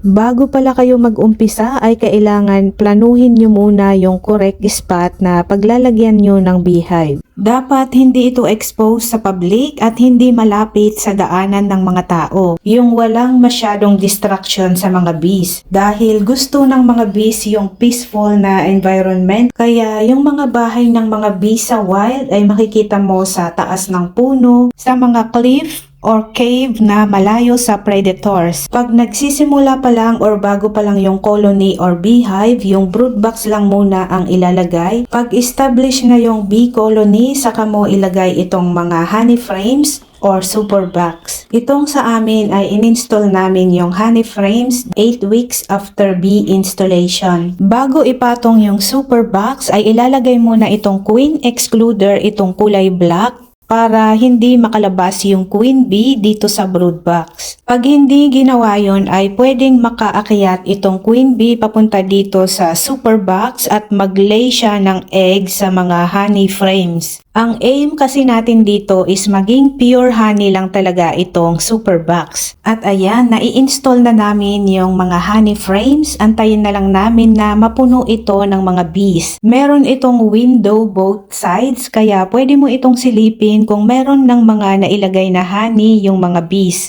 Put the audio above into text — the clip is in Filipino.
Bago pala kayo mag-umpisa ay kailangan planuhin nyo muna yung correct spot na paglalagyan nyo ng beehive. Dapat hindi ito expose sa public at hindi malapit sa daanan ng mga tao. Yung walang masyadong distraction sa mga bees. Dahil gusto ng mga bees yung peaceful na environment. Kaya yung mga bahay ng mga bees sa wild ay makikita mo sa taas ng puno, sa mga cliff, or cave na malayo sa predators. Pag nagsisimula pa lang or bago pa lang yung colony or beehive, yung brood box lang muna ang ilalagay. Pag establish na yung bee colony, saka mo ilagay itong mga honey frames or super box. Itong sa amin ay in-install namin yung honey frames 8 weeks after bee installation. Bago ipatong yung super box ay ilalagay muna itong queen excluder itong kulay black para hindi makalabas yung queen bee dito sa brood box. Pag hindi ginawa yon ay pwedeng makaakyat itong queen bee papunta dito sa super box at maglay siya ng egg sa mga honey frames. Ang aim kasi natin dito is maging pure honey lang talaga itong super box. At ayan, nai-install na namin yung mga honey frames. Antayin na lang namin na mapuno ito ng mga bees. Meron itong window both sides kaya pwede mo itong silipin kung meron ng mga nailagay na honey yung mga bees.